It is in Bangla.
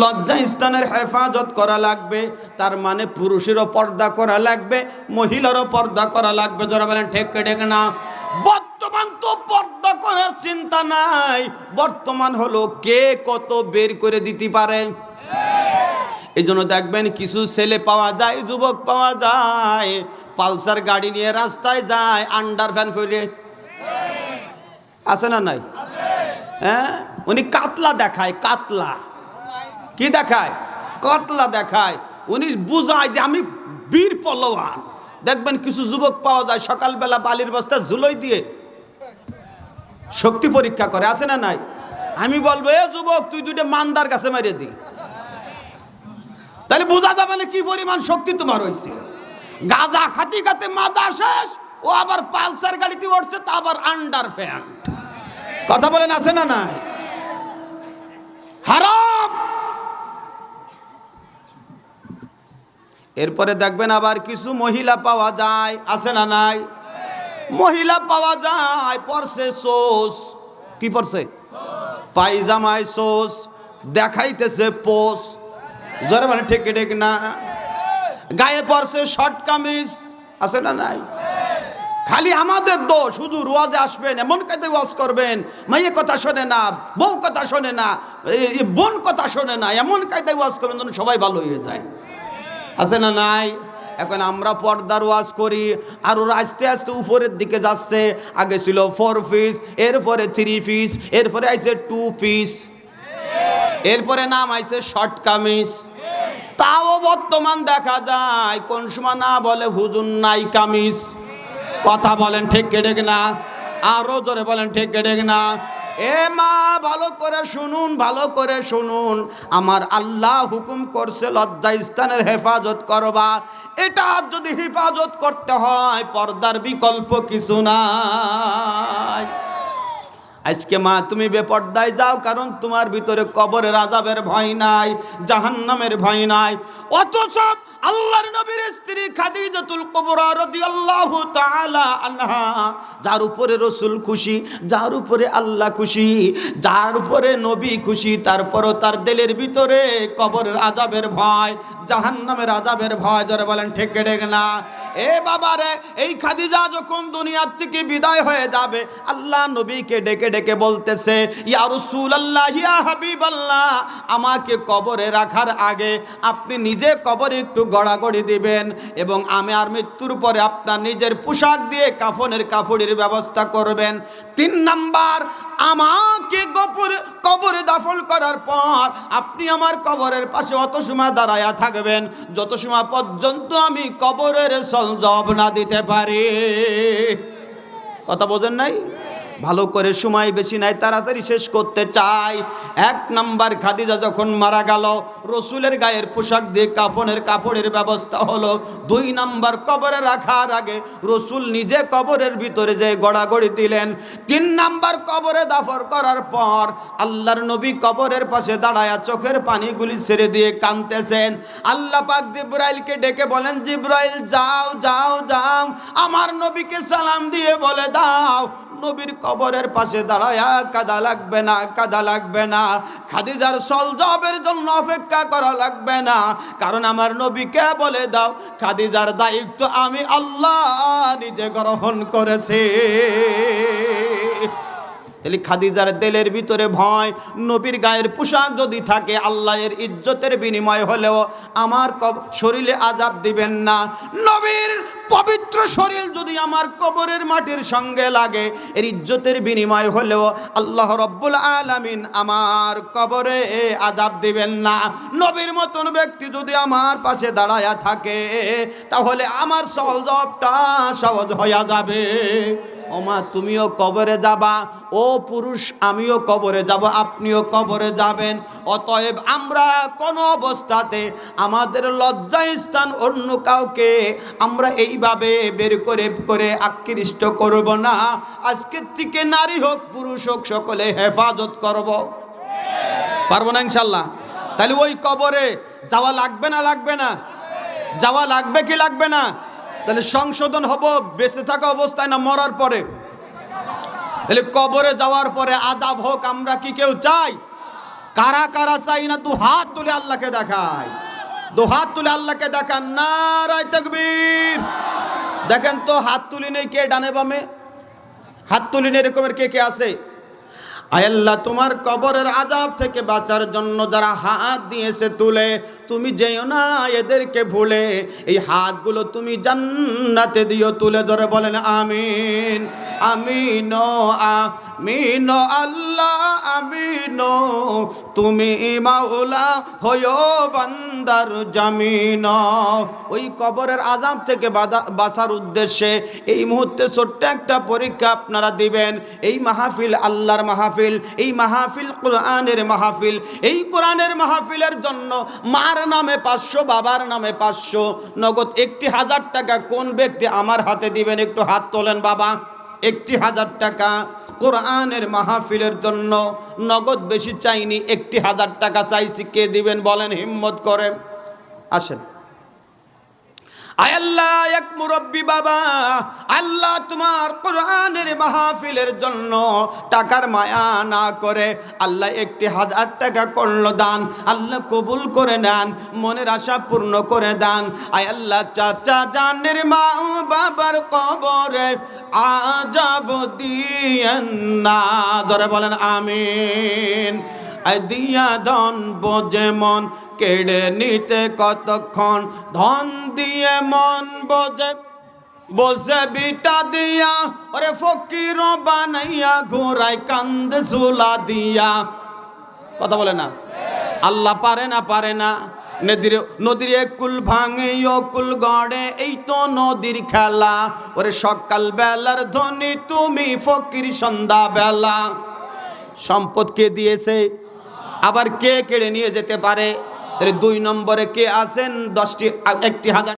লজ্জা স্থানের হেফাজত করা লাগবে, তার মানে পুরুষেরও পর্দা করা লাগবে, মহিলারও পর্দা করা লাগবে। যারা বলেন, ঠেক ঠেক না। বর্তমান তো পর্দা করার চিন্তা নাই। বর্তমান হলো কে কত বের করে দিতে পারে। এই জন্য দেখবেন, কিছু ছেলে পাওয়া যায়, যুবক পাওয়া যায়, পালসার গাড়ি নিয়ে রাস্তায় যায়, আন্ডার ফ্যান ফিরে আছে না নাই? হ্যাঁ? উনি কাতলা দেখায়, কাতলা। কি দেখায়? কাতলা দেখায়? উনি বুঝায় যে আমি বীর পলোয়ান দেখবেন কিছু যুবক পাওয়া যায়, সকালবেলা বালির বস্তা ঝুলোই দিয়ে শক্তি পরীক্ষা করে, আছে না নাই? আমি বলব, এ যুবক, তুই দুইটা মান্দার কাছে মারিয়ে দি। তাহলে বোঝা যাবে না কি পরিমাণ শক্তি তোমার হয়েছে গাজা খাতি খাতে মাজা শেষ, ও আবার পালসার গাড়িতে উঠছে, তা আবার আন্ডার ফ্যান কথা বলেন, আছে না নাই? হারাম! এরপরে দেখবেন আবার কিছু মহিলা পাওয়া যায়, আছে না নাই? মহিলা পাওয়া যায়, পরছে সোস। কি পরছে? পায়জামায় সোস, দেখাইতেছে পোস। জরে মানে ঠিক ঠিক না? গায়ে পরছে শর্ট কামিজ, আছে না নাই? খালি আমাদের দোষ শুধু রোয়াজে আসবেন, এমন কায়দায় ওয়াজ করবেন মাইয়ে কথা শোনে না, বউ কথা শোনে না বোন কথা শোনে না, এমন কায়দায় ওয়াজ করবেন যেন সবাই ভালো হয়ে যায়। আছে না নাই? এখন আমরা পর্দার ওয়াজ করি, আর ওরা আস্তে আস্তে উপরের দিকে যাচ্ছে। আগে ছিল ফোর পিস এরপরে থ্রি পিস এরপরে আইছে টু পিস এরপরে নাম আইছে শর্ট কামিজ। তাও বর্তমান দেখা যায়, কোন সময় না বলে হুজুর নাই কামিজ। কথা বলেন ঠিক কেটে না? আরও জোরে বলেন ঠিক কেটে না? এ মা, ভালো করে শুনুন, ভালো করে শুনুন। আমার আল্লাহ হুকুম করছে, লজ্জা স্থানের হেফাজত করবা। এটা যদি হেফাজত করতে হয়, পর্দার বিকল্প কিছু নাই। আজকে মা, তুমি বেপর্দায় যাও, কারণ তোমার ভিতরে কবরের আজাবের ভয় নাই, জাহান্নামের ভয় নাই। অথচ আল্লাহর নবীর স্ত্রী খাদিজাতুল কুবরা রাদিয়াল্লাহু তাআলা আনহা, যার উপরে রসুল খুশি, যার উপরে আল্লাহ খুশি, যার উপরে নবী খুশি, তারপরও তার দিলের ভিতরে কবরের আজাবের ভয়, জাহান্নামের আজাবের ভয় যারা বলেন ঠিক না? এ বাবা রে এই খাদিজা যখন দুনিয়ার থেকে বিদায় হয়ে যাবে, আল্লাহ নবীকে ডেকে ডেকে বলতেছে, ইয়া রাসূলুল্লাহ, ইয়া হাবিবাল্লাহ, আমাকে কবরে রাখার আগে আপনি নিজে কবরে একটু গড়াগড়ি দিবেন এবং আমি আর মৃত্যুর পরে আপনার নিজের পোশাক দিয়ে কাফনের কাপড়ের ব্যবস্থা করবেন। তিন নাম্বার আমাকে কবরে কবরে দাফন করার পর আপনি আমার কবরের পাশে অত সময় দাঁড়ায়া থাকবেন, যত সময় পর্যন্ত আমি কবরের সঞ্জব না দিতে পারি। কথা বোঝেন নাই? ভালো করে সময় বেশি নাই, তাড়াতাড়ি শেষ করতে চাই। এক নাম্বার খাদিজা যখন মারা গেল, রসুলের গায়ের পোশাক দিয়ে কাফনের কাপড়ের ব্যবস্থা হলো। দুই নাম্বার কবরে রাখার আগে রসুল নিজে কবরের ভিতরে যে গড়াগড়ি দিলেন। তিন নাম্বার কবরে দাফর করার পর আল্লাহর নবী কবরের পাশে দাঁড়ায়া চোখের পানিগুলি ছেড়ে দিয়ে কানতেছেন আল্লাহ পাক জিব্রাইলকে ডেকে বলেন, জিব্রাইল, যাও যাও যাও। আমার নবীকে সালাম দিয়ে বলে দাও। নবীর কবরের পাশে দাঁড়ায়া কাদা লাগবে না, কাদা লাগবে না। খাদিজার সলজবের জন্য অপেক্ষা করা লাগবে না। কারণ আমার নবীকে বলে দাও, খাদিজার দায়িত্ব আমি আল্লাহ নিজে গ্রহণ করেছি। তাহলে খাদিজার দেলের ভিতরে ভয়, নবীর গায়ের পোশাক যদি থাকে, আল্লাহের ইজ্জতের বিনিময় হলেও আমার কব শরীরে আজাব দিবেন না। নবীর পবিত্র শরীর যদি আমার কবরের মাটির সঙ্গে লাগে, এর ইজ্জতের বিনিময় হলেও আল্লাহ রব্বুল আলামিন আমার কবরে আজাব দিবেন না। নবীর মতন ব্যক্তি যদি আমার পাশে দাঁড়ায়া থাকে, তাহলে আমার সহজটা সহজ হয়ে যাবে। ওমা, তুমিও কবরে যাবা। ও পুরুষ, আমিও কবরে যাব। আপনিও কবরে যাবেন। অতএব আমরা কোনো অবস্থাতে আমাদের লজ্জা স্থান অন্য কাউকে আমরা এইভাবে বের করে করে আকৃষ্ট করব না। আজকের থেকে নারী হোক, পুরুষ হোক, সকলে হেফাজত করব। পারব না ইনশাল্লাহ তাহলে ওই কবরে যাওয়া লাগবে না লাগবে না? যাওয়া লাগবে কি লাগবে না? তাহলে সংশোধন হব, বেঁচে থাকা অবস্থায় না মরার পরে? তাহলে কবরে যাওয়ার পরে আজাব হোক, আমরা কি কেউ চাই? কারা কারা চাই না দু হাত তুলে আল্লাহকে দেখায়? দু হাত তুলে আল্লাহকে দেখান, নারায় তকবীর। দেখেন তো হাত তুলি নেই কে ডানে বামে? হাত তুলি নেই এরকমের কে কে আছে? আয় আল্লাহ, তোমার কবরের আজাব থেকে বাঁচার জন্য যারা হাত দিয়েছে তুলে, তুমি যেও না এদেরকে ভুলে। এই হাতগুলো তুমি জান্নাতে দিও, তুলে ধরে বলেন, আমিন। আমিন আমিন আল্লাহ, আমিন। তুমি মাওলা, হয়ো বান্দার জামিন। ওই কবরের আজাব থেকে বাঁচার উদ্দেশ্যে এই মুহূর্তে ছোট্ট একটা পরীক্ষা আপনারা দিবেন। এই মাহফিল আল্লাহর মাহফিল, এই মাহফিল কোরআনের মাহফিল, এই কোরআনের মাহফিলের জন্য মার নামে পাঁচশো, বাবার নামে পাঁচশো। নগদ একটি হাজার টাকা কোন ব্যক্তি আমার হাতে দিবেন? একটু হাত তোলেন, বাবা। একটি হাজার টাকা কোরআনের মাহফিলের জন্য নগদ বেশি চাইনি, একটি হাজার টাকা চাইছি। কে দিবেন বলেন, হিম্মত করে। আসেন। আল্লাহ, এক মুরব্বী বাবা, আল্লাহ তোমার কোরআনের মাহফিলের জন্য টাকার মায়া না করে আল্লাহ একটি হাজার টাকা দান, আল্লাহ কবুল করে মনের আশা পূর্ণ করে দান। আয় আল্লাহ, চাচা মা বাবার ধরে বলেন, আমিন। দিয়া ধন বোঝে মন কেড়ে নিতে কতক্ষণ, ধন দিয়ে মন বোঝে বসে বিটা দিয়া, ওরে ফকির বানাইয়া ঘোরাই কান্দ ঝুলা দিয়া। কথা বলে না? আল্লাহ পারে না পারে না। নদীর নদীর কুল ভাঙে কুল গড়ে, এই তো নদীর খেলা। ওরে সকাল বেলার ধনী তুমি ফকির সন্ধ্যা বেলা সম্পদ কে দিয়েছে? আবার কে কেড়ে নিয়ে যেতে পারে? তাহলে দুই নম্বরে কে আছেন? দশটি একটি হাজার